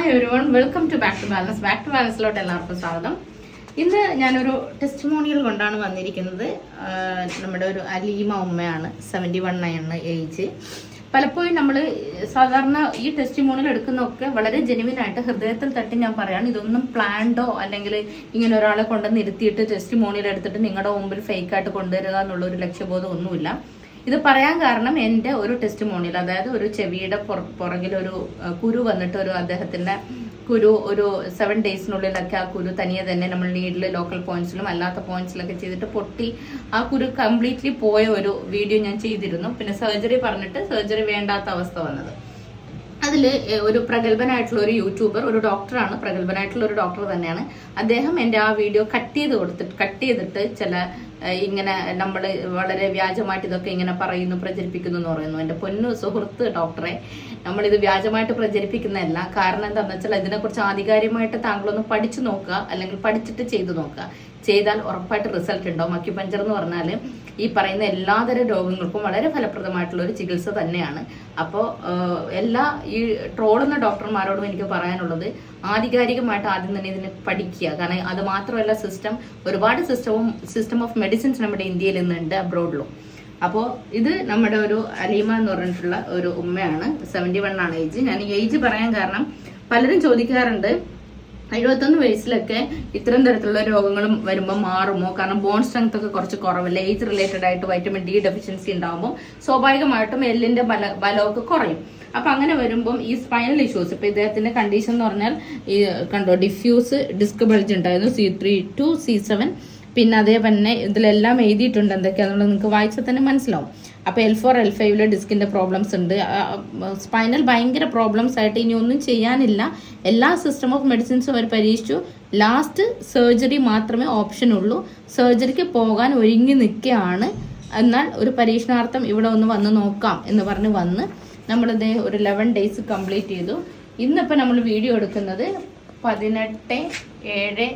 Hi everyone welcome to back to balance back to ബാലൻസിലോട്ട് എല്ലാവർക്കും സ്വാഗതം. ഇന്ന് ഞാനൊരു ടെസ്റ്റിമോണിയൽ കൊണ്ടാണ് വന്നിരിക്കുന്നത്. നമ്മുടെ ഒരു അലീമ ഉമ്മയാണ്. സെവന്റി വൺ ആണ് ഏജ് പലപ്പോഴും നമ്മൾ സാധാരണ ഈ ടെസ്റ്റിമോണിയൽ എടുക്കുന്നതൊക്കെ വളരെ ജെനുവിനായിട്ട് ഹൃദയത്തിൽ തട്ടി ഞാൻ പറയാണ്. ഇതൊന്നും പ്ലാൻഡോ അല്ലെങ്കിൽ ഇങ്ങനെ ഒരാളെ കൊണ്ടുവന്ന് ഇരുത്തിയിട്ട് ടെസ്റ്റിമോണിയൽ എടുത്തിട്ട് നിങ്ങളുടെ മുമ്പിൽ ഫേക്കായിട്ട് കൊണ്ടുവരിക എന്നുള്ളൊരു ലക്ഷ്യബോധം ഒന്നുമില്ല ഇത് പറയാൻ കാരണം എന്റെ ഒരു ടെസ്റ്റ് ടെസ്റ്റിമോണിയൽ അതായത് ഒരു ചെവിയുടെ പുറ- പുറകിൽ ഒരു കുരു വന്നിട്ട് ഒരു അദ്ദേഹത്തിന്റെ കുരു ഒരു സെവൻ ഡേയ്സിനുള്ളിലൊക്കെ ആ കുരു തനിയെ തന്നെ നമ്മൾ നീഡിൽ ലോക്കൽ പോയിന്റ്സിലും അല്ലാത്ത പോയിന്റ്സിലൊക്കെ ചെയ്തിട്ട് പൊട്ടി ആ കുരു കംപ്ലീറ്റ്ലി പോയ ഒരു വീഡിയോ ഞാൻ ചെയ്തിരുന്നു. പിന്നെ സർജറി പറഞ്ഞിട്ട് സർജറി വേണ്ടാത്ത അവസ്ഥ വന്നത്. അതിൽ ഒരു പ്രഗത്ഭനായിട്ടുള്ള ഒരു യൂട്യൂബർ ഒരു ഡോക്ടറാണ് പ്രഗത്ഭനായിട്ടുള്ള ഒരു ഡോക്ടർ തന്നെയാണ്. അദ്ദേഹം എന്റെ ആ വീഡിയോ കട്ട് ചെയ്ത് കൊടുത്തിട്ട് കട്ട് ചെയ്തിട്ട് ചില ഇങ്ങനെ നമ്മൾ വളരെ വ്യാജമായിട്ട് ഇതൊക്കെ ഇങ്ങനെ പറയുന്നു പ്രചരിപ്പിക്കുന്നു എന്ന് പറയുന്നു. എന്റെ പൊന്നു സുഹൃത്ത് ഡോക്ടറെ നമ്മളിത് വ്യാജമായിട്ട് പ്രചരിപ്പിക്കുന്നതല്ല. കാരണം എന്താണെന്ന് വെച്ചാൽ ഇതിനെക്കുറിച്ച് ആധികാരികമായിട്ട് താങ്കളൊന്ന് പഠിച്ചു നോക്കുക അല്ലെങ്കിൽ പഠിച്ചിട്ട് ചെയ്തു നോക്കുക. ചെയ്താൽ ഉറപ്പായിട്ട് റിസൾട്ട് ഉണ്ടാവും. അക്യുപഞ്ചർ എന്ന് പറഞ്ഞാൽ ഈ പറയുന്ന എല്ലാതരം രോഗങ്ങൾക്കും വളരെ ഫലപ്രദമായിട്ടുള്ള ഒരു ചികിത്സ തന്നെയാണ്. അപ്പോൾ എല്ലാ ഈ ട്രോളുന്ന ഡോക്ടർമാരോടും എനിക്ക് പറയാനുള്ളത് ആധികാരികമായിട്ട് ആദ്യം തന്നെ ഇതിനെ പഠിക്കുക. കാരണം അത് മാത്രമല്ല സിസ്റ്റം ഒരുപാട് സിസ്റ്റവും സിസ്റ്റം ഓഫ് മെഡിസിൻസ് നമ്മുടെ ഇന്ത്യയിൽ ഇന്നുണ്ട് അബ്രോഡിലും അപ്പോൾ ഇത് നമ്മുടെ ഒരു അലീമ എന്ന് പറഞ്ഞിട്ടുള്ള ഒരു ഉമ്മയാണ്. സെവന്റി വൺ ആണ് ഏജ് ഞാൻ ഏജ് പറയാൻ കാരണം പലരും ചോദിക്കാറുണ്ട് എഴുപത്തൊന്ന് വയസ്സിലൊക്കെ ഇത്തരം തരത്തിലുള്ള രോഗങ്ങളും വരുമ്പോൾ മാറുമോ? കാരണം ബോൺ സ്ട്രെങ്ത് ഒക്കെ കുറച്ച് കുറവല്ല? ഏജ് റിലേറ്റഡ് ആയിട്ട് വൈറ്റമിൻ ഡി ഡെഫിഷ്യൻസി ഉണ്ടാകുമ്പോൾ സ്വാഭാവികമായിട്ടും എല്ലിന്റെ ബല ബലമൊക്കെ കുറയും. അപ്പൊ അങ്ങനെ വരുമ്പം ഈ സ്പൈനൽ ഇഷ്യൂസ് ഇപ്പൊ ഇദ്ദേഹത്തിന്റെ കണ്ടീഷൻ എന്ന് പറഞ്ഞാൽ ഈ കണ്ടോ ഡിഫ്യൂസ് ഡിസ്ക് ബൾജ് ഉണ്ടായിരുന്നു C three to C seven പിന്നെ അതേപോലെ ഇതിലെല്ലാം എഴുതിയിട്ടുണ്ട് എന്തൊക്കെയാണെന്നുള്ളത് നിങ്ങൾക്ക് വായിച്ചാൽ തന്നെ മനസ്സിലാവും. അപ്പോൾ എൽ ഫോർ എൽ ഫൈവിൽ ഡിസ്കിന്റെ പ്രോബ്ലംസ് ഉണ്ട്. സ്പൈനൽ ഭയങ്കര പ്രോബ്ലംസ് ആയിട്ട് ഇനി ഒന്നും ചെയ്യാനില്ല. എല്ലാ സിസ്റ്റം ഓഫ് മെഡിസിൻസും അവർ പരീക്ഷിച്ചു. ലാസ്റ്റ് സർജറി മാത്രമേ ഓപ്ഷൻ ഉള്ളൂ. സർജറിക്ക് പോകാൻ ഒരുങ്ങി നിൽക്കുകയാണ്. എന്നാൽ ഒരു പരീക്ഷണാർത്ഥം ഇവിടെ ഒന്ന് വന്ന് നോക്കാം എന്ന് പറഞ്ഞ് വന്ന് നമ്മളിത് ഒരു ലെവൻ ഡേയ്സ് കംപ്ലീറ്റ് ചെയ്തു. ഇന്നിപ്പോൾ നമ്മൾ വീഡിയോ എടുക്കുന്നത് പതിനെട്ട് ഏഴ്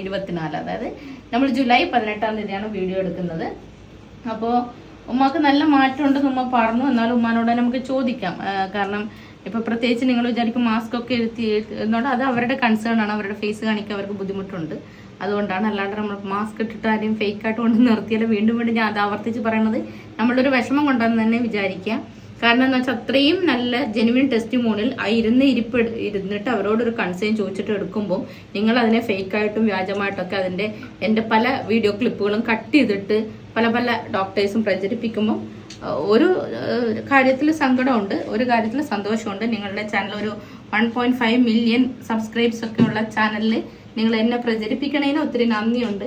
ഇരുപത്തിനാല്. അതായത് നമ്മൾ ജൂലൈ പതിനെട്ടാം തീയതിയാണ് വീഡിയോ എടുക്കുന്നത്. അപ്പോൾ ഉമ്മാക്ക് നല്ല മാറ്റമുണ്ടെന്ന് ഉമ്മ പറഞ്ഞു. എന്നാലും ഉമ്മാനോട് നമുക്ക് ചോദിക്കാം. കാരണം ഇപ്പൊ പ്രത്യേകിച്ച് നിങ്ങൾ വിചാരിക്കും മാസ്ക് ഒക്കെ എഴുത്തി എന്നോട് അത് അവരുടെ കൺസേൺ ആണ്. അവരുടെ ഫേസ് കാണിക്കാൻ അവർക്ക് ബുദ്ധിമുട്ടുണ്ട്. അതുകൊണ്ടാണ് അല്ലാണ്ട് നമ്മൾ മാസ്ക് ഇട്ടിട്ട് ആരെയും ഫേക്ക് ആയിട്ട് കൊണ്ട് നിർത്തിയാലും വീണ്ടും വീണ്ടും ഞാൻ അത് ആവർത്തിച്ച് പറയണത്. നമ്മളൊരു വിഷമം കൊണ്ടാന്ന് തന്നെ വിചാരിക്കുക കാരണം എന്ന് വെച്ചാൽ അത്രയും നല്ല ജെനുവിൻ ടെസ്റ്റിമോണിൽ ആ ഇരുന്ന് ഇരിപ്പ് ഇരുന്നിട്ട് അവരോടൊരു കൺസേൺ ചോദിച്ചിട്ട് എടുക്കുമ്പോൾ നിങ്ങൾ അതിനെ ഫേക്കായിട്ടും വ്യാജമായിട്ടൊക്കെ അതിന്റെ എന്റെ പല വീഡിയോ ക്ലിപ്പുകളും കട്ട് ചെയ്തിട്ട് പല പല ഡോക്ടേഴ്സും പ്രചരിപ്പിക്കുമ്പോൾ ഒരു കാര്യത്തിൽ സങ്കടമുണ്ട് ഒരു കാര്യത്തിൽ സന്തോഷമുണ്ട്. നിങ്ങളുടെ ചാനൽ ഒരു one point five million subscribes ഒക്കെ ഉള്ള ചാനലിൽ നിങ്ങൾ എന്നെ പ്രചരിപ്പിക്കണതിന് ഒത്തിരി നന്ദിയുണ്ട്.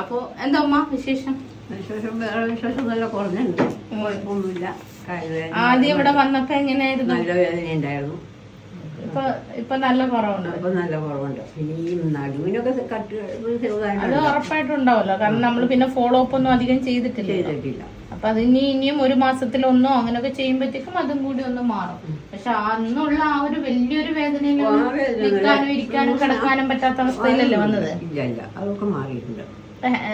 അപ്പോൾ എന്താ അമ്മ വിശേഷം? വിശേഷം വേറെ വിശേഷം നല്ല കുറഞ്ഞുണ്ട്. കുഴപ്പമൊന്നുമില്ല. ആദ്യം ഇവിടെ വന്നപ്പോ എങ്ങനെയായിരുന്നു? നല്ല വേദന ഉണ്ടായിരുന്നു. ഇപ്പൊ ഇപ്പൊ നല്ല കുറവുണ്ട്? ഇപ്പൊ നല്ല കുറവുണ്ട്. പിന്നെ ഈ നടുവിനൊക്കെ കട്ട് അത് ഉറപ്പായിട്ടും ഉണ്ടാവല്ലോ കാരണം നമ്മൾ പിന്നെ ഫോളോ അപ്പ് ഒന്നും അധികം ചെയ്തിട്ടില്ല ചെയ്തിട്ടില്ല. അപ്പൊ അത് ഇനി ഇനിയും ഒരു മാസത്തിലൊന്നോ അങ്ങനെയൊക്കെ ചെയ്യുമ്പോഴത്തേക്കും അതും കൂടി ഒന്ന് മാറും. പക്ഷെ അന്നുള്ള ആ ഒരു വലിയൊരു വേദനയിൽ നിൽക്കാനും ഇരിക്കാനും കിടക്കാനും പറ്റാത്ത അവസ്ഥയിലല്ലേ വന്നത്? ഇല്ല ഇല്ല. അതൊക്കെ മാറിയിട്ടുണ്ട്.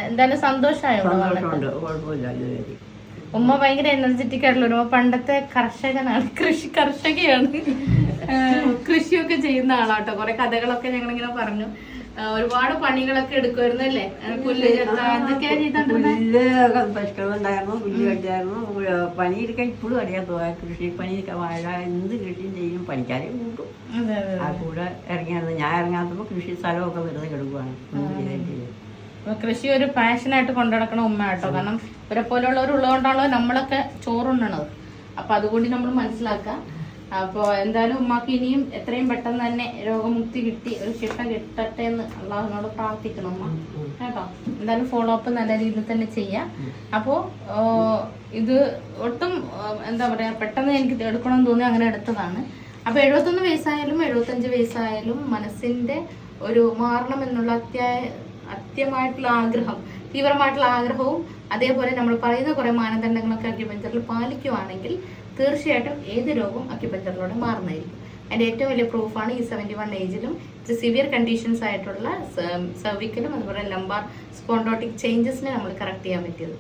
എന്തായാലും സന്തോഷമായോ? കുഴപ്പമില്ല ഉമ്മ ഭയങ്കര എനർജറ്റിക് ആയിട്ടുള്ള ഒരു പണ്ടത്തെ കർഷകനാണ്. കൃഷി കർഷകയാണ്. കൃഷിയൊക്കെ ചെയ്യുന്ന ആളാട്ടോ. കുറെ കഥകളൊക്കെ ഞങ്ങൾ ഇങ്ങനെ പറഞ്ഞു ഒരുപാട് പണികളൊക്കെ എടുക്കുമായിരുന്നു അല്ലേ? പുല്ല് എന്തൊക്കെയാ കെട്ടിയായിരുന്നു പണിയെടുക്കാൻ ഇപ്പോഴും അറിയാൻ തോന്നാ. കൃഷി പണി വാഴ എന്ത് കൃഷിയും ചെയ്യും പണിക്കാരെ കൂട്ടും ആ കൂടെ ഇറങ്ങിയായിരുന്നു ഞാൻ ഇറങ്ങാത്തപ്പോൾ കൃഷി സ്ഥലമൊക്കെ വെറുതെ കിടക്കുവാണ്. കൃഷി ഒരു പാഷനായിട്ട് കൊണ്ടുനടക്കണ ഉമ്മ കേട്ടോ കാരണം ഇവരെ പോലെയുള്ളവരുള്ളതുകൊണ്ടാണല്ലോ നമ്മളൊക്കെ ചോറുണ്ണണത്. അപ്പൊ അതുകൊണ്ട് നമ്മൾ മനസ്സിലാക്കാം. അപ്പൊ എന്തായാലും ഉമ്മാക്ക് ഇനിയും എത്രയും പെട്ടെന്ന് തന്നെ രോഗമുക്തി കിട്ടി ഒരു ശിക്ഷ കിട്ടട്ടെ എന്ന് അള്ളാഹുനോട് പ്രാർത്ഥിക്കണം ഉമ്മ. കേട്ടോ? എന്തായാലും ഫോളോ അപ്പ് നല്ല രീതിയിൽ തന്നെ ചെയ്യാം. അപ്പോ ഇത് ഒട്ടും എന്താ പറയാ പെട്ടെന്ന് എനിക്ക് എടുക്കണം എന്ന് തോന്നി അങ്ങനെ എടുത്തതാണ്. അപ്പൊ എഴുപത്തൊന്ന് വയസ്സായാലും എഴുപത്തഞ്ച് വയസ്സായാലും മനസ്സിന്റെ ഒരു മാറണം എന്നുള്ള അത്യായ അത്യമായിട്ടുള്ള ആഗ്രഹം തീവ്രമായിട്ടുള്ള ആഗ്രഹവും അതേപോലെ നമ്മൾ പറയുന്ന കുറെ മാനദണ്ഡങ്ങളൊക്കെ അക്യുപഞ്ചറിൽ പാലിക്കുവാണെങ്കിൽ തീർച്ചയായിട്ടും ഏത് രോഗവും അക്യുപഞ്ചറിലൂടെ മാറുന്നതായിരിക്കും. അതിന്റെ ഏറ്റവും വലിയ പ്രൂഫാണ് ഈ സെവന്റി വൺ ഏജിലും സിവിയർ കണ്ടീഷൻസ് ആയിട്ടുള്ള സെർവിക്കലും അതുപോലെ ലംബാർ സ്പോണ്ടോട്ടിക് ചേഞ്ചസിനെ നമ്മൾ കറക്റ്റ് ചെയ്യാൻ പറ്റിയത്.